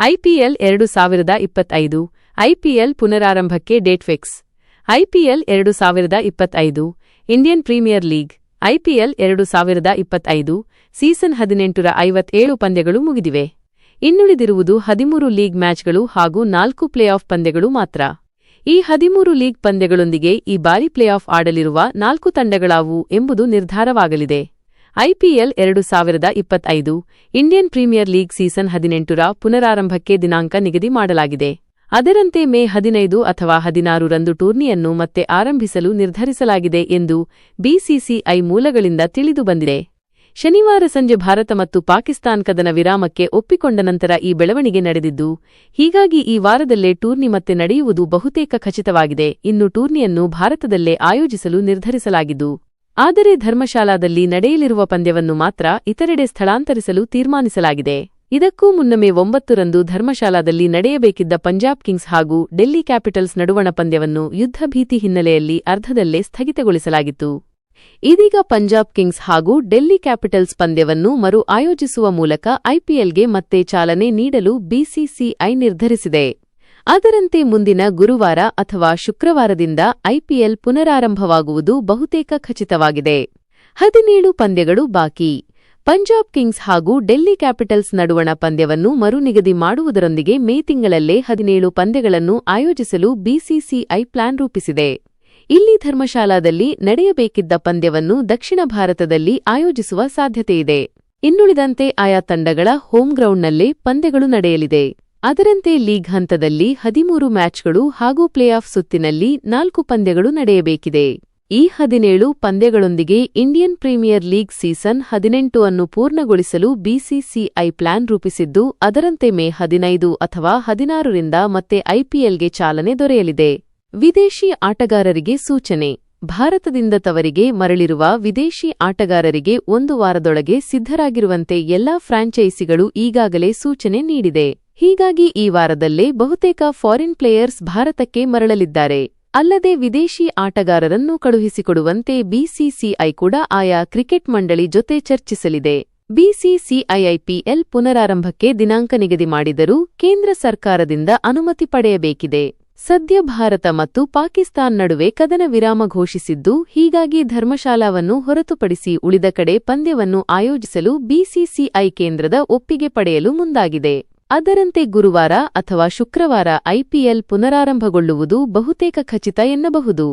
IPL ಎರಡು ಸಾವಿರದ ಇಪ್ಪತ್ತೈದು ಐಪಿಎಲ್ ಪುನರಾರಂಭಕ್ಕೆ ಡೇಟ್ ಫಿಕ್ಸ್. ಐಪಿಎಲ್ ಎರಡು ಸಾವಿರದ ಇಪ್ಪತ್ತೈದು, ಇಂಡಿಯನ್ ಪ್ರೀಮಿಯರ್ ಲೀಗ್. ಐಪಿಎಲ್ ಎರಡು ಸಾವಿರದ ಇಪ್ಪತ್ತೈದು, ಸೀಸನ್ ಹದಿನೆಂಟರ ಐವತ್ತೇಳು ಪಂದ್ಯಗಳು ಮುಗಿದಿವೆ. ಇನ್ನುಳಿದಿರುವುದು ಹದಿಮೂರು ಲೀಗ್ ಮ್ಯಾಚ್ಗಳು ಹಾಗೂ ನಾಲ್ಕು ಪ್ಲೇಆಫ್ ಪಂದ್ಯಗಳು ಮಾತ್ರ. ಈ ಹದಿಮೂರು ಲೀಗ್ ಪಂದ್ಯಗಳೊಂದಿಗೆ ಈ ಬಾರಿ ಪ್ಲೇಆಫ್ ಆಡಲಿರುವ ನಾಲ್ಕು ತಂಡಗಳಾವು ಎಂಬುದು ನಿರ್ಧಾರವಾಗಲಿದೆ. ಐಪಿಎಲ್ ಎರಡು ಸಾವಿರದ ಇಪ್ಪತ್ತೈದು ಇಂಡಿಯನ್ ಪ್ರೀಮಿಯರ್ ಲೀಗ್ ಸೀಸನ್ ಹದಿನೆಂಟರ ಪುನರಾರಂಭಕ್ಕೆ ದಿನಾಂಕ ನಿಗದಿ ಮಾಡಲಾಗಿದೆ. ಅದರಂತೆ ಮೇ ಹದಿನೈದು ಅಥವಾ ಹದಿನಾರು ರಂದು ಟೂರ್ನಿಯನ್ನು ಮತ್ತೆ ಆರಂಭಿಸಲು ನಿರ್ಧರಿಸಲಾಗಿದೆ ಎಂದು ಬಿಸಿಸಿಐ ಮೂಲಗಳಿಂದ ತಿಳಿದುಬಂದಿದೆ ಶನಿವಾರ ಸಂಜೆ ಭಾರತ ಮತ್ತು ಪಾಕಿಸ್ತಾನ್ ಕದನ ವಿರಾಮಕ್ಕೆ ಒಪ್ಪಿಕೊಂಡ ನಂತರ ಈ ಬೆಳವಣಿಗೆ ನಡೆದಿದ್ದು, ಹೀಗಾಗಿ ಈ ವಾರದಲ್ಲೇ ಟೂರ್ನಿ ಮತ್ತೆ ನಡೆಯುವುದು ಬಹುತೇಕ ಖಚಿತವಾಗಿದೆ. ಇನ್ನು ಟೂರ್ನಿಯನ್ನು ಭಾರತದಲ್ಲೇ ಆಯೋಜಿಸಲು ನಿರ್ಧರಿಸಲಾಗಿದ್ದು ಆದರೆ ಧರ್ಮಶಾಲಾದಲ್ಲಿ ನಡೆಯಲಿರುವ ಪಂದ್ಯವನ್ನು ಮಾತ್ರ ಇತರೆಡೆ ಸ್ಥಳಾಂತರಿಸಲು ತೀರ್ಮಾನಿಸಲಾಗಿದೆ. ಇದಕ್ಕೂ ಮುನ್ನಮೇ ಒಂಬತ್ತರಂದು ಧರ್ಮಶಾಲಾದಲ್ಲಿ ನಡೆಯಬೇಕಿದ್ದ ಪಂಜಾಬ್ ಕಿಂಗ್ಸ್ ಹಾಗೂ ಡೆಲ್ಲಿ ಕ್ಯಾಪಿಟಲ್ಸ್ ನಡುವಣ ಪಂದ್ಯವನ್ನು ಯುದ್ಧಭೀತಿ ಹಿನ್ನೆಲೆಯಲ್ಲಿ ಅರ್ಧದಲ್ಲೇ ಸ್ಥಗಿತಗೊಳಿಸಲಾಗಿತ್ತು. ಇದೀಗ ಪಂಜಾಬ್ ಕಿಂಗ್ಸ್ ಹಾಗೂ ಡೆಲ್ಲಿ ಕ್ಯಾಪಿಟಲ್ಸ್ ಪಂದ್ಯವನ್ನು ಮರು ಆಯೋಜಿಸುವ ಮೂಲಕ ಐಪಿಎಲ್ಗೆ ಮತ್ತೆ ಚಾಲನೆ ನೀಡಲು ಬಿಸಿಸಿಐ ನಿರ್ಧರಿಸಿದೆ. ಅದರಂತೆ ಮುಂದಿನ ಗುರುವಾರ ಅಥವಾ ಶುಕ್ರವಾರದಿಂದ ಐಪಿಎಲ್ ಪುನರಾರಂಭವಾಗುವುದು ಬಹುತೇಕ ಖಚಿತವಾಗಿದೆ. ಹದಿನೇಳು ಪಂದ್ಯಗಳು ಬಾಕಿ. ಪಂಜಾಬ್ ಕಿಂಗ್ಸ್ ಹಾಗೂ ಡೆಲ್ಲಿ ಕ್ಯಾಪಿಟಲ್ಸ್ ನಡುವಣ ಪಂದ್ಯವನ್ನು ಮರುನಿಗದಿ ಮಾಡುವುದರೊಂದಿಗೆ ಮೇ ತಿಂಗಳಲ್ಲೇ ಹದಿನೇಳು ಪಂದ್ಯಗಳನ್ನು ಆಯೋಜಿಸಲು ಬಿಸಿಸಿಐ ಪ್ಲಾನ್ ರೂಪಿಸಿದೆ. ಇಲ್ಲಿ ಧರ್ಮಶಾಲಾದಲ್ಲಿ ನಡೆಯಬೇಕಿದ್ದ ಪಂದ್ಯವನ್ನು ದಕ್ಷಿಣ ಭಾರತದಲ್ಲಿ ಆಯೋಜಿಸುವ ಸಾಧ್ಯತೆಯಿದೆ. ಇನ್ನುಳಿದಂತೆ ಆಯಾ ತಂಡಗಳ ಹೋಮ್ ಗ್ರೌಂಡ್ನಲ್ಲೇ ಪಂದ್ಯಗಳು ನಡೆಯಲಿದೆ. ಅದರಂತೆ ಲೀಗ್ ಹಂತದಲ್ಲಿ ಹದಿಮೂರು ಮ್ಯಾಚ್ಗಳು ಹಾಗೂ ಪ್ಲೇಆಫ್ ಸುತ್ತಿನಲ್ಲಿ ನಾಲ್ಕು ಪಂದ್ಯಗಳು ನಡೆಯಬೇಕಿದೆ. ಈ ಹದಿನೇಳು ಪಂದ್ಯಗಳೊಂದಿಗೆ ಇಂಡಿಯನ್ ಪ್ರೀಮಿಯರ್ ಲೀಗ್ ಸೀಸನ್ ಹದಿನೆಂಟು ಅನ್ನು ಪೂರ್ಣಗೊಳಿಸಲು ಬಿಸಿಸಿಐ ಪ್ಲಾನ್ ರೂಪಿಸಿದ್ದು, ಅದರಂತೆ ಮೇ ಹದಿನೈದು ಅಥವಾ ಹದಿನಾರರಿಂದ ಮತ್ತೆ ಐಪಿಎಲ್ಗೆ ಚಾಲನೆ ದೊರೆಯಲಿದೆ. ವಿದೇಶಿ ಆಟಗಾರರಿಗೆ ಸೂಚನೆ, ಭಾರತದಿಂದ ತವರಿಗೆ ಮರಳಿರುವ ವಿದೇಶಿ ಆಟಗಾರರಿಗೆ ಒಂದು ವಾರದೊಳಗೆ ಸಿದ್ಧರಾಗಿರುವಂತೆ ಎಲ್ಲಾ ಫ್ರಾಂಚೈಸಿಗಳು ಈಗಾಗಲೇ ಸೂಚನೆ ನೀಡಿದೆ. ಹೀಗಾಗಿ ಈ ವಾರದಲ್ಲೇ ಬಹುತೇಕ ಫಾರಿನ್ ಪ್ಲೇಯರ್ಸ್ ಭಾರತಕ್ಕೆ ಮರಳಲಿದ್ದಾರೆ. ಅಲ್ಲದೆ ವಿದೇಶಿ ಆಟಗಾರರನ್ನು ಕಳುಹಿಸಿಕೊಡುವಂತೆ ಬಿಸಿಸಿಐ ಕೂಡ ಆಯಾ ಕ್ರಿಕೆಟ್ ಮಂಡಳಿ ಜೊತೆ ಚರ್ಚಿಸಲಿದೆ. ಬಿಸಿಸಿಐಐಪಿಎಲ್ ಪುನರಾರಂಭಕ್ಕೆ ದಿನಾಂಕ ನಿಗದಿ ಮಾಡಿದರೂ ಕೇಂದ್ರ ಸರ್ಕಾರದಿಂದ ಅನುಮತಿ ಪಡೆಯಬೇಕಿದೆ. ಸದ್ಯ ಭಾರತ ಮತ್ತು ಪಾಕಿಸ್ತಾನ್ ನಡುವೆ ಕದನ ವಿರಾಮ ಘೋಷಿಸಿದ್ದು ಹೀಗಾಗಿ ಧರ್ಮಶಾಲಾವನ್ನು ಹೊರತುಪಡಿಸಿ ಉಳಿದ ಕಡೆ ಪಂದ್ಯವನ್ನು ಆಯೋಜಿಸಲು ಬಿಸಿಸಿಐ ಕೇಂದ್ರದ ಒಪ್ಪಿಗೆ ಪಡೆಯಲು ಮುಂದಾಗಿದೆ. ಅದರಂತೆ ಗುರುವಾರ ಅಥವಾ ಶುಕ್ರವಾರ ಐಪಿಎಲ್ ಪುನರಾರಂಭಗೊಳ್ಳುವುದು ಬಹುತೇಕ ಖಚಿತ ಎನ್ನಬಹುದು.